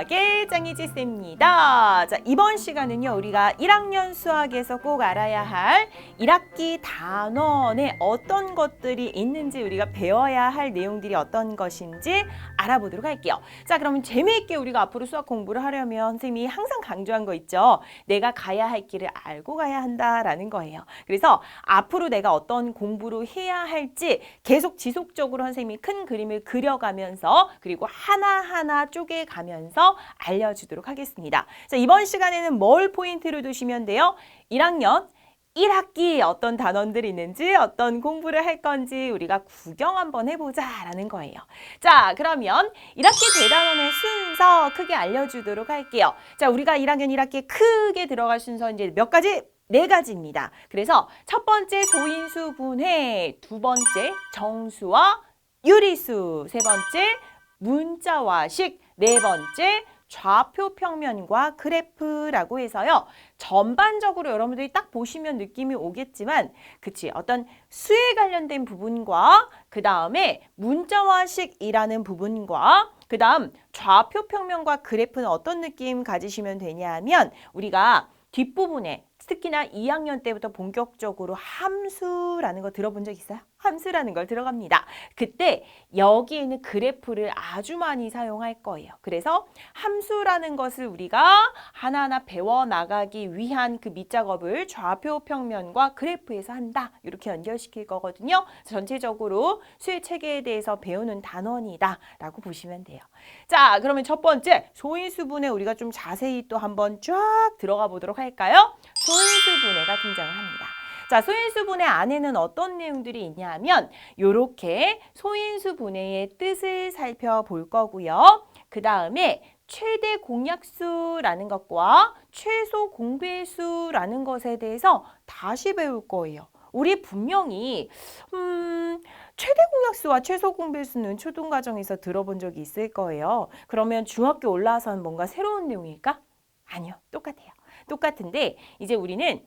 수학의 짱이지 쌤입니다. 자, 이번 시간은요, 우리가 1학년 수학에서 꼭 알아야 할 1학기 단원에 어떤 것들이 있는지 우리가 배워야 할 내용들이 어떤 것인지 알아보도록 할게요. 자, 그러면 재미있게 우리가 앞으로 수학 공부를 하려면 선생님이 항상 강조한 거 있죠. 내가 가야 할 길을 알고 가야 한다라는 거예요. 그래서 앞으로 내가 어떤 공부를 해야 할지 계속 지속적으로 선생님이 큰 그림을 그려가면서 그리고 하나하나 쪼개가면서 알려주도록 하겠습니다. 자, 이번 시간에는 뭘 포인트로 두시면 돼요? 1학년 1학기 어떤 단원들이 있는지 어떤 공부를 할 건지 우리가 구경 한번 해보자 라는 거예요. 자, 그러면 1학기 대단원의 순서 크게 알려주도록 할게요. 자, 우리가 1학년 1학기에 크게 들어갈 순서 이제 몇 가지? 네 가지입니다. 그래서 첫 번째 소인수 분해, 두 번째 정수와 유리수, 세 번째 문자와 식, 네 번째 좌표 평면과 그래프라고 해서요. 전반적으로 여러분들이 딱 보시면 느낌이 오겠지만 그치 어떤 수에 관련된 부분과 그 다음에 문자와식이라는 부분과 그 다음 좌표 평면과 그래프는 어떤 느낌 가지시면 되냐 하면 우리가 뒷부분에 특히나 2학년 때부터 본격적으로 함수라는 거 들어본 적 있어요? 함수라는 걸 들어갑니다. 그때 여기에 있는 그래프를 아주 많이 사용할 거예요. 그래서 함수라는 것을 우리가 하나하나 배워나가기 위한 그 밑작업을 좌표 평면과 그래프에서 한다. 이렇게 연결시킬 거거든요. 전체적으로 수의 체계에 대해서 배우는 단원이다. 라고 보시면 돼요. 자, 그러면 첫 번째 소인수분해 우리가 좀 자세히 또 한번 쫙 들어가 보도록 할까요? 소인수 분해가 등장을 합니다. 자, 소인수 분해 안에는 어떤 내용들이 있냐 하면 요렇게 소인수 분해의 뜻을 살펴볼 거고요. 그 다음에 최대 공약수라는 것과 최소 공배수라는 것에 대해서 다시 배울 거예요. 우리 분명히 음, 최대 공약수와 최소 공배수는 초등 과정에서 들어본 적이 있을 거예요. 그러면 중학교 올라와서는 뭔가 새로운 내용일까? 아니요. 똑같아요. 똑같은데 이제 우리는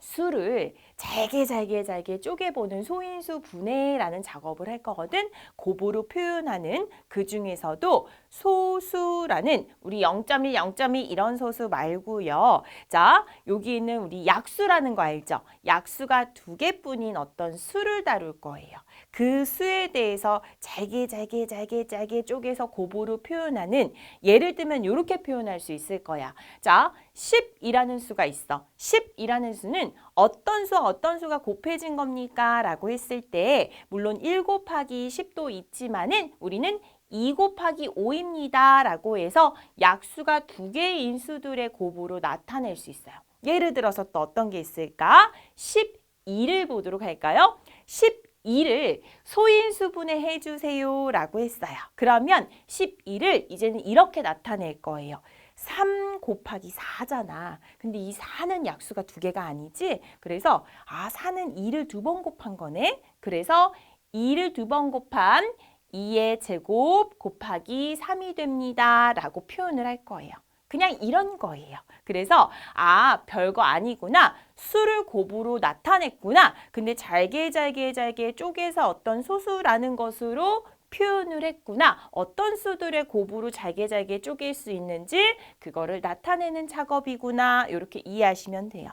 수를 잘게 잘게 잘게 쪼개보는 소인수 분해라는 작업을 할 거거든. 고보로 표현하는 그 중에서도 소수라는 우리 0.1, 0.2 이런 소수 말고요. 자, 여기 있는 우리 약수라는 거 알죠? 약수가 두 개뿐인 어떤 수를 다룰 거예요. 그 수에 대해서 잘게 잘게 잘게 잘게 쪼개서 고보로 표현하는 예를 들면 이렇게 표현할 수 있을 거야. 자, 10이라는 수가 있어. 10이라는 수는 어떤 수와 어떤 수가 곱해진 겁니까? 라고 했을 때 물론 1 곱하기 10도 있지만은 우리는 2 곱하기 5입니다. 라고 해서 약수가 두 개의 인수들의 곱으로 나타낼 수 있어요. 예를 들어서 또 어떤 게 있을까? 12를 보도록 할까요? 12를 소인수분해 해주세요 라고 했어요. 그러면 12를 이제는 이렇게 나타낼 거예요. 3 곱하기 4잖아. 근데 이 4는 약수가 두 개가 아니지? 그래서 아 4는 2를 두 번 곱한 거네. 그래서 2를 두 번 곱한 2의 제곱 곱하기 3이 됩니다. 라고 표현을 할 거예요. 그냥 이런 거예요. 그래서 아 별거 아니구나. 수를 곱으로 나타냈구나. 근데 잘게 잘게 잘게 쪼개서 어떤 소수라는 것으로 표현을 했구나. 어떤 수들의 곱으로 잘게 잘게 쪼갤 수 있는지 그거를 나타내는 작업이구나. 이렇게 이해하시면 돼요.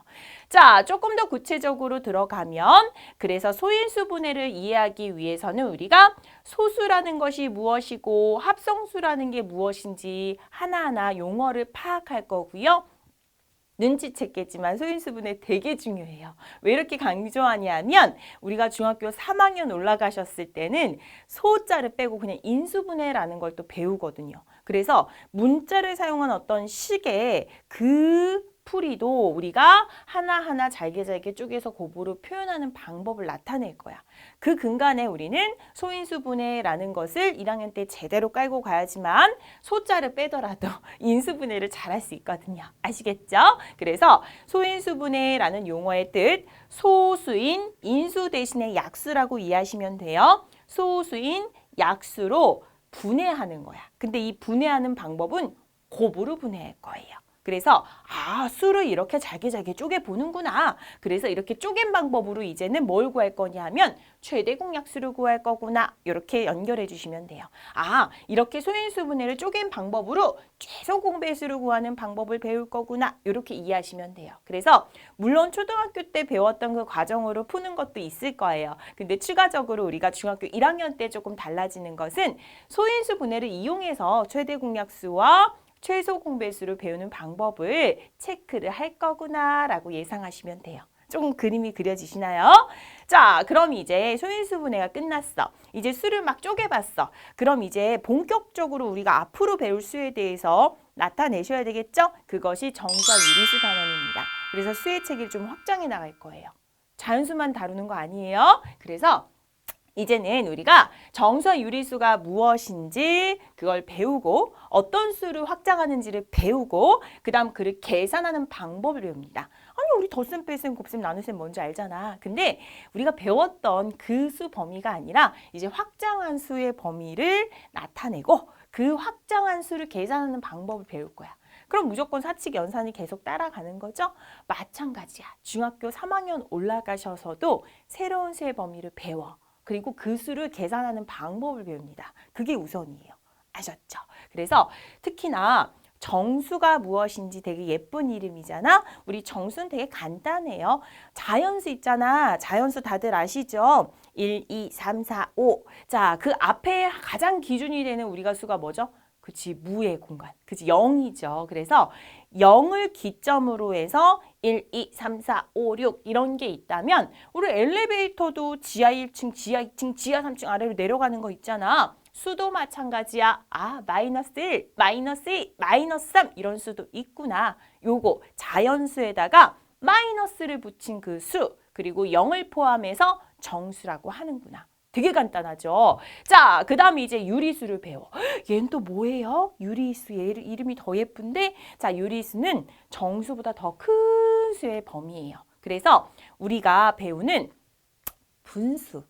자, 조금 더 구체적으로 들어가면 그래서 소인수 분해를 이해하기 위해서는 우리가 소수라는 것이 무엇이고 합성수라는 게 무엇인지 하나하나 용어를 파악할 거고요. 눈치챘겠지만 소인수분해 되게 중요해요. 왜 이렇게 강조하냐면 우리가 중학교 3학년 올라가셨을 때는 소자를 빼고 그냥 인수분해라는 걸 또 배우거든요. 그래서 문자를 사용한 어떤 식의 그 풀이도 우리가 하나하나 잘게 잘게 쪼개서 곱으로 표현하는 방법을 나타낼 거야. 그 근간에 우리는 소인수 분해라는 것을 1학년 때 제대로 깔고 가야지만 소자를 빼더라도 인수 분해를 잘할 수 있거든요. 아시겠죠? 그래서 소인수 분해라는 용어의 뜻 소수인 인수 대신에 약수라고 이해하시면 돼요. 소수인 약수로 분해하는 거야. 근데 이 분해하는 방법은 곱으로 분해할 거예요. 그래서 아 수를 이렇게 잘게 잘게 쪼개 보는구나. 그래서 이렇게 쪼갠 방법으로 이제는 뭘 구할 거냐면 최대 공약수를 구할 거구나. 이렇게 연결해 주시면 돼요. 아 이렇게 소인수 분해를 쪼갠 방법으로 최소 공배수를 구하는 방법을 배울 거구나. 이렇게 이해하시면 돼요. 그래서 물론 초등학교 때 배웠던 그 과정으로 푸는 것도 있을 거예요. 근데 추가적으로 우리가 중학교 1학년 때 조금 달라지는 것은 소인수 분해를 이용해서 최대 공약수와 최소 공배수를 배우는 방법을 체크를 할 거구나라고 예상하시면 돼요. 조금 그림이 그려지시나요? 자, 그럼 이제 소인수 분해가 끝났어. 이제 수를 막 쪼개봤어. 그럼 이제 본격적으로 우리가 앞으로 배울 수에 대해서 나타내셔야 되겠죠? 그것이 정사 유리수 단원입니다. 그래서 수의 체계를 좀 확장해 나갈 거예요. 자연수만 다루는 거 아니에요? 그래서 이제는 우리가 정사 유리수가 무엇인지 그걸 배우고 어떤 수를 확장하는지를 배우고 그 다음 그를 계산하는 방법을 배웁니다. 아니 우리 덧셈 뺄셈 곱셈 나눗셈 뭔지 알잖아. 근데 우리가 배웠던 그 수 범위가 아니라 이제 확장한 수의 범위를 나타내고 그 확장한 수를 계산하는 방법을 배울 거야. 그럼 무조건 사칙 연산이 계속 따라가는 거죠? 마찬가지야. 중학교 3학년 올라가셔서도 새로운 수의 범위를 배워. 그리고 그 수를 계산하는 방법을 배웁니다. 그게 우선이에요. 아셨죠? 그래서 특히나 정수가 무엇인지 되게 예쁜 이름이잖아. 우리 정수는 되게 간단해요. 자연수 있잖아. 자연수 다들 아시죠? 1, 2, 3, 4, 5. 자, 그 앞에 가장 기준이 되는 우리가 수가 뭐죠? 그치, 무의 공간. 그치, 0이죠. 그래서 0을 기점으로 해서 1, 2, 3, 4, 5, 6 이런 게 있다면 우리 엘리베이터도 지하 1층, 지하 2층, 지하 3층 아래로 내려가는 거 있잖아. 수도 마찬가지야. 아, 마이너스 1, 마이너스 2, 마이너스 3 이런 수도 있구나. 요거 자연수에다가 마이너스를 붙인 그 수, 그리고 0을 포함해서 정수라고 하는구나. 되게 간단하죠. 자, 그 다음에 이제 유리수를 배워. 얘는 또 뭐예요? 유리수. 얘 이름이 더 예쁜데, 자, 유리수는 정수보다 더 큰 수의 범위예요. 그래서 우리가 배우는 분수.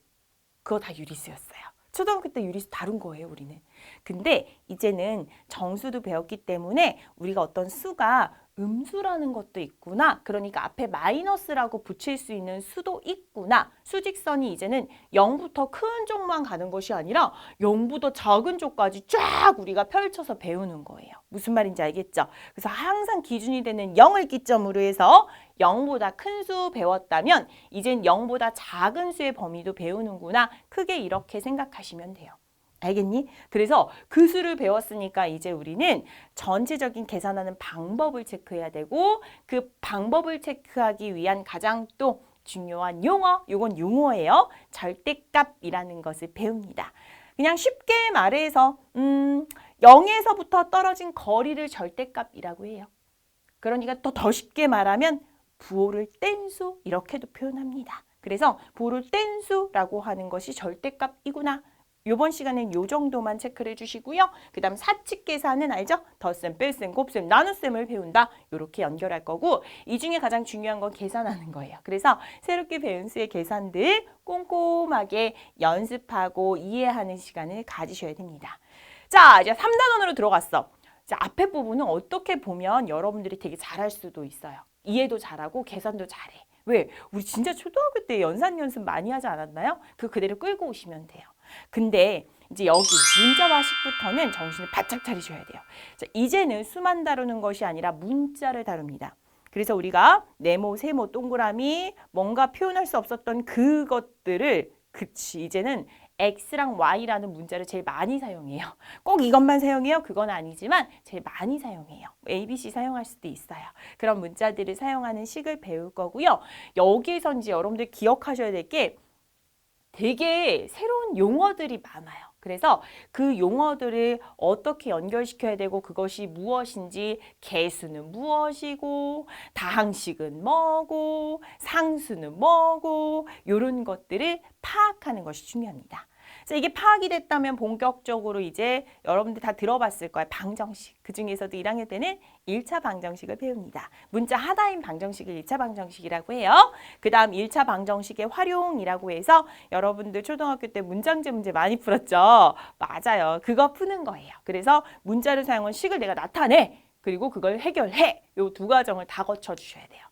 그거 다 유리수였어요. 초등학교 때 유리수 다룬 거예요, 우리는. 근데 이제는 정수도 배웠기 때문에 우리가 어떤 수가 음수라는 것도 있구나. 그러니까 앞에 마이너스라고 붙일 수 있는 수도 있구나. 수직선이 이제는 0부터 큰 쪽만 가는 것이 아니라 0부터 작은 쪽까지 쫙 우리가 펼쳐서 배우는 거예요. 무슨 말인지 알겠죠? 그래서 항상 기준이 되는 0을 기점으로 해서 0보다 큰 수 배웠다면 이젠 0보다 작은 수의 범위도 배우는구나. 크게 이렇게 생각하시면 돼요. 알겠니? 그래서 그 수를 배웠으니까 이제 우리는 전체적인 계산하는 방법을 체크해야 되고 그 방법을 체크하기 위한 가장 또 중요한 용어, 요건 용어예요. 절대값이라는 것을 배웁니다. 그냥 쉽게 말해서 음, 0에서부터 떨어진 거리를 절대값이라고 해요. 그러니까 또 더 쉽게 말하면 부호를 뗀 수 이렇게도 표현합니다. 그래서 부호를 뗀 수라고 하는 것이 절대값이구나. 이번 시간엔 요 정도만 체크를 해주시고요. 그 다음 사칙 계산은 알죠? 덧셈, 뺄셈, 곱셈, 나눗셈을 배운다. 이렇게 연결할 거고 이 중에 가장 중요한 건 계산하는 거예요. 그래서 새롭게 배운 수의 계산들 꼼꼼하게 연습하고 이해하는 시간을 가지셔야 됩니다. 자, 이제 3단원으로 들어갔어. 자, 앞에 부분은 어떻게 보면 여러분들이 되게 잘할 수도 있어요. 이해도 잘하고 계산도 잘해. 왜? 우리 진짜 초등학교 때 연산 연습 많이 하지 않았나요? 그 그대로 끌고 오시면 돼요. 근데 이제 여기 문자와 식부터는 정신을 바짝 차리셔야 돼요. 자, 이제는 수만 다루는 것이 아니라 문자를 다룹니다. 그래서 우리가 네모, 세모, 동그라미 뭔가 표현할 수 없었던 그것들을 그치 이제는 x랑 y라는 문자를 제일 많이 사용해요. 꼭 이것만 사용해요? 그건 아니지만 제일 많이 사용해요. ABC 사용할 수도 있어요. 그런 문자들을 사용하는 식을 배울 거고요. 여기에서 이제 여러분들 기억하셔야 될게 되게 새로운 용어들이 많아요. 그래서 그 용어들을 어떻게 연결시켜야 되고 그것이 무엇인지 개수는 무엇이고 다항식은 뭐고 상수는 뭐고 이런 것들을 파악하는 것이 중요합니다. 자, 이게 파악이 됐다면 본격적으로 이제 여러분들 다 들어봤을 거예요. 방정식. 그 중에서도 1학년 때는 1차 방정식을 배웁니다. 문자 하나인 방정식을 1차 방정식이라고 해요. 그 다음 1차 방정식의 활용이라고 해서 여러분들 초등학교 때 문장제 문제 많이 풀었죠? 맞아요. 그거 푸는 거예요. 그래서 문자를 사용한 식을 내가 나타내. 그리고 그걸 해결해. 요 두 과정을 다 거쳐 주셔야 돼요.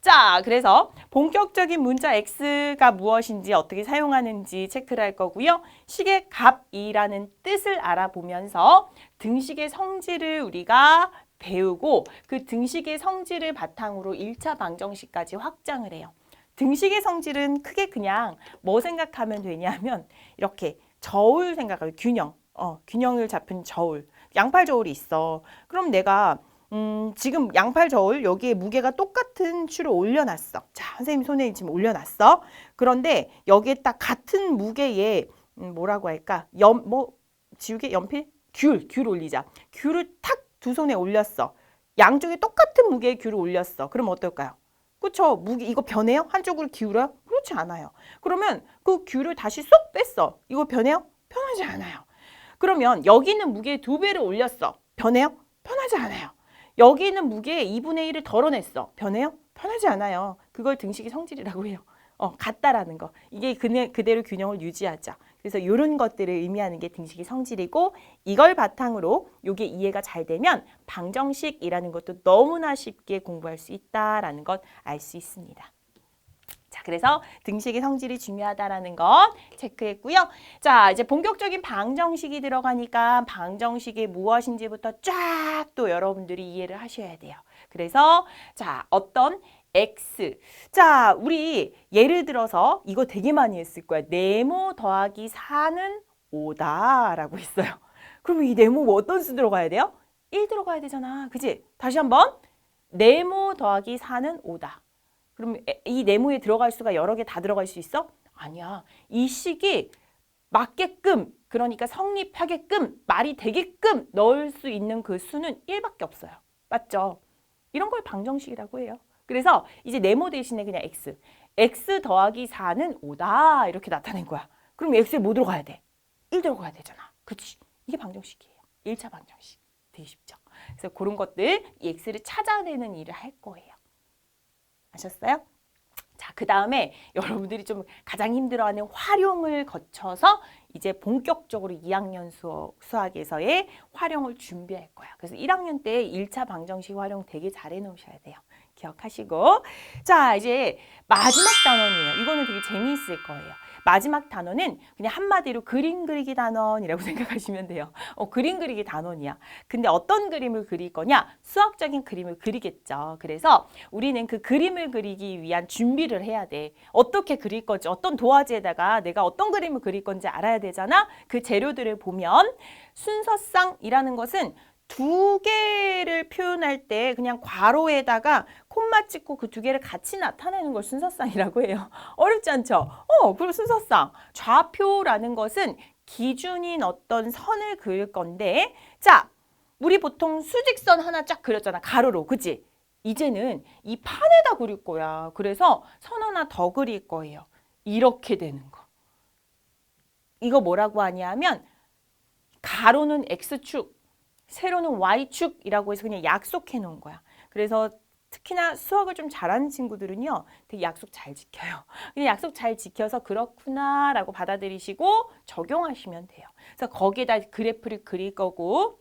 자, 그래서 본격적인 문자 x가 무엇인지 어떻게 사용하는지 체크를 할 거고요. 식의 값이라는 뜻을 알아보면서 등식의 성질을 우리가 배우고 그 등식의 성질을 바탕으로 1차 방정식까지 확장을 해요. 등식의 성질은 크게 그냥 뭐 생각하면 되냐면 이렇게 저울 생각하면 균형, 어, 균형을 잡힌 저울, 양팔 저울이 있어. 그럼 내가 음, 지금 양팔 저울 여기에 무게가 똑같은 추를 올려놨어. 자, 선생님 손에 지금 올려놨어. 그런데 여기에 딱 같은 무게의 음, 뭐라고 할까? 연, 뭐 지우개, 연필, 귤, 귤 올리자. 귤을 탁 두 손에 올렸어. 양쪽에 똑같은 무게의 귤을 올렸어. 그럼 어떨까요? 그쵸? 무게 이거 변해요? 한쪽으로 기울어요? 그렇지 않아요. 그러면 그 귤을 다시 쏙 뺐어. 이거 변해요? 변하지 않아요. 그러면 여기 있는 무게의 두 배를 올렸어. 변해요? 변하지 않아요. 여기 있는 무게의 2분의 1을 덜어냈어. 변해요? 변하지 않아요. 그걸 등식의 성질이라고 해요. 어, 같다라는 거. 이게 그네, 그대로 균형을 유지하자. 그래서 이런 것들을 의미하는 게 등식의 성질이고 이걸 바탕으로 이게 이해가 잘 되면 방정식이라는 것도 너무나 쉽게 공부할 수 있다라는 것 알 수 있습니다. 자, 그래서 등식의 성질이 중요하다라는 것 체크했고요. 자, 이제 본격적인 방정식이 들어가니까 방정식이 무엇인지부터 쫙 또 여러분들이 이해를 하셔야 돼요. 그래서 자, 어떤 x. 자, 우리 예를 들어서 이거 되게 많이 했을 거야. 네모 더하기 4는 5다라고 했어요. 그러면 이 네모 뭐 어떤 수 들어가야 돼요? 1 들어가야 되잖아. 그지? 다시 한번. 네모 더하기 4는 5다. 그럼 에- 이 네모에 들어갈 수가 여러 개 다 들어갈 수 있어? 아니야. 이 식이 맞게끔 그러니까 성립하게끔 말이 되게끔 넣을 수 있는 그 수는 1밖에 없어요. 맞죠? 이런 걸 방정식이라고 해요. 그래서 이제 네모 대신에 그냥 x. x 더하기 4는 5다. 이렇게 나타낸 거야. 그럼 x에 뭐 들어가야 돼? 1 들어가야 되잖아. 그치? 이게 방정식이에요. 1차 방정식. 되게 쉽죠? 그래서 그런 것들 이 x를 찾아내는 일을 할 거예요. 아셨어요? 자, 그 다음에 여러분들이 좀 가장 힘들어하는 활용을 거쳐서 이제 본격적으로 2학년 수, 수학에서의 활용을 준비할 거야. 그래서 1학년 때 1차 방정식 활용 되게 잘 해놓으셔야 돼요. 기억하시고. 자, 이제 마지막 단원이에요. 이거는 되게 재미있을 거예요. 마지막 단원은 그냥 한마디로 그림 그리기 단원이라고 생각하시면 돼요. 어, 그림 그리기 단원이야. 근데 어떤 그림을 그릴 거냐? 수학적인 그림을 그리겠죠. 그래서 우리는 그 그림을 그리기 위한 준비를 해야 돼. 어떻게 그릴 건지, 어떤 도화지에다가 내가 어떤 그림을 그릴 건지 알아야 되잖아. 그 재료들을 보면 순서상이라는 것은 두 개를 표현할 때 그냥 괄호에다가 콤마 찍고 그 두 개를 같이 나타내는 걸 순서상이라고 해요. 어렵지 않죠? 어, 그리고 순서상. 좌표라는 것은 기준인 어떤 선을 그릴 건데, 자, 우리 보통 수직선 하나 쫙 그렸잖아. 가로로. 그치? 이제는 이 판에다 그릴 거야. 그래서 선 하나 더 그릴 거예요. 이렇게 되는 거. 이거 뭐라고 하냐면, 가로는 X축, 세로는 Y축이라고 해서 그냥 약속해 놓은 거야. 그래서 특히나 수학을 좀 잘하는 친구들은요, 되게 약속 잘 지켜요. 약속 잘 지켜서 그렇구나라고 받아들이시고 적용하시면 돼요. 그래서 거기에다 그래프를 그릴 거고,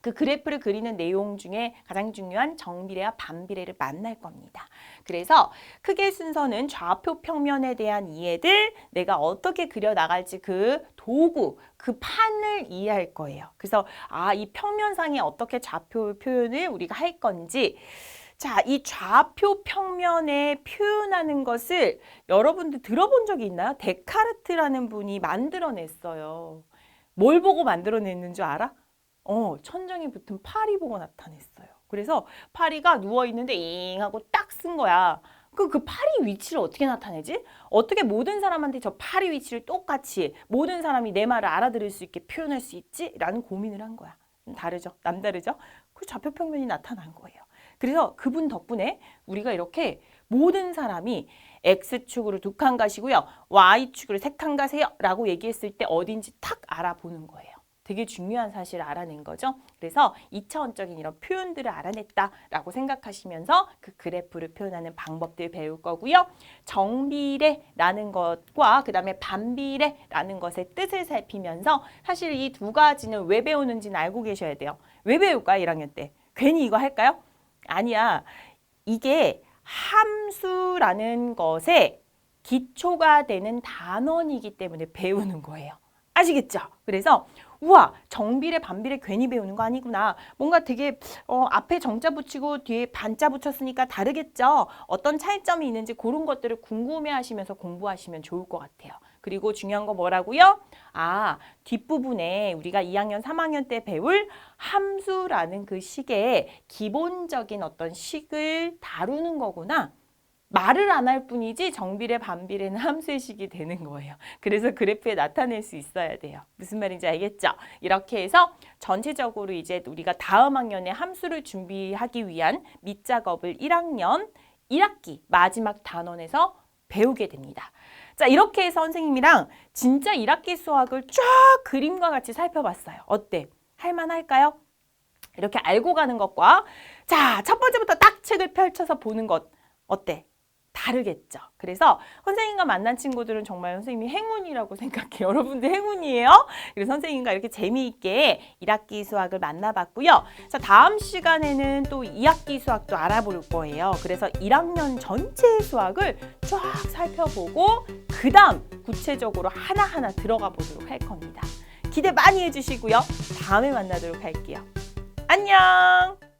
그 그래프를 그리는 내용 중에 가장 중요한 정비례와 반비례를 만날 겁니다. 그래서 크게 순서는 좌표 평면에 대한 이해들, 내가 어떻게 그려 나갈지 그 도구, 그 판을 이해할 거예요. 그래서 아, 이 평면상에 어떻게 좌표 표현을 우리가 할 건지 자, 이 좌표 평면에 표현하는 것을 여러분들 들어본 적이 있나요? 데카르트라는 분이 만들어냈어요. 뭘 보고 만들어냈는 줄 알아? 어, 천장에 붙은 파리 보고 나타냈어요. 그래서 파리가 누워 있는데 잉 하고 딱 쓴 거야. 그, 그 파리 위치를 어떻게 나타내지? 어떻게 모든 사람한테 저 파리 위치를 똑같이 모든 사람이 내 말을 알아들을 수 있게 표현할 수 있지? 라는 고민을 한 거야. 음, 다르죠? 남다르죠? 그 좌표 평면이 나타난 거예요. 그래서 그분 덕분에 우리가 이렇게 모든 사람이 X축으로 두 칸 가시고요. Y축으로 세 칸 가세요. 라고 얘기했을 때 어딘지 탁 알아보는 거예요. 되게 중요한 사실을 알아낸 거죠. 그래서 2차원적인 이런 표현들을 알아냈다라고 생각하시면서 그 그래프를 표현하는 방법들 배울 거고요. 정비례라는 것과 그 다음에 반비례라는 것의 뜻을 살피면서 사실 이 두 가지는 왜 배우는지는 알고 계셔야 돼요. 왜 배울까 1학년 때? 괜히 이거 할까요? 아니야. 이게 함수라는 것에 기초가 되는 단원이기 때문에 배우는 거예요. 아시겠죠? 그래서 우와 정비례 반비례 괜히 배우는 거 아니구나. 뭔가 되게 어, 앞에 정자 붙이고 뒤에 반자 붙였으니까 다르겠죠. 어떤 차이점이 있는지 그런 것들을 궁금해 하시면서 공부하시면 좋을 것 같아요. 그리고 중요한 거 뭐라고요? 아 뒷부분에 우리가 2학년 3학년 때 배울 함수라는 그 식의 기본적인 어떤 식을 다루는 거구나. 말을 안 할 뿐이지 정비례 반비례는 함수의 식이 되는 거예요. 그래서 그래프에 나타낼 수 있어야 돼요. 무슨 말인지 알겠죠? 이렇게 해서 전체적으로 이제 우리가 다음 학년에 함수를 준비하기 위한 밑작업을 1학년 1학기 마지막 단원에서 배우게 됩니다. 자, 이렇게 해서 선생님이랑 진짜 1학기 수학을 쫙 그림과 같이 살펴봤어요. 어때? 할만할까요? 이렇게 알고 가는 것과 자, 첫 번째부터 딱 책을 펼쳐서 보는 것 어때? 다르겠죠. 그래서 선생님과 만난 친구들은 정말 선생님이 행운이라고 생각해요. 여러분들 행운이에요. 그래서 선생님과 이렇게 재미있게 1학기 수학을 만나봤고요. 자, 다음 시간에는 또 2학기 수학도 알아볼 거예요. 그래서 1학년 전체 수학을 쫙 살펴보고 그 다음 구체적으로 하나하나 들어가 보도록 할 겁니다. 기대 많이 해주시고요. 다음에 만나도록 할게요. 안녕!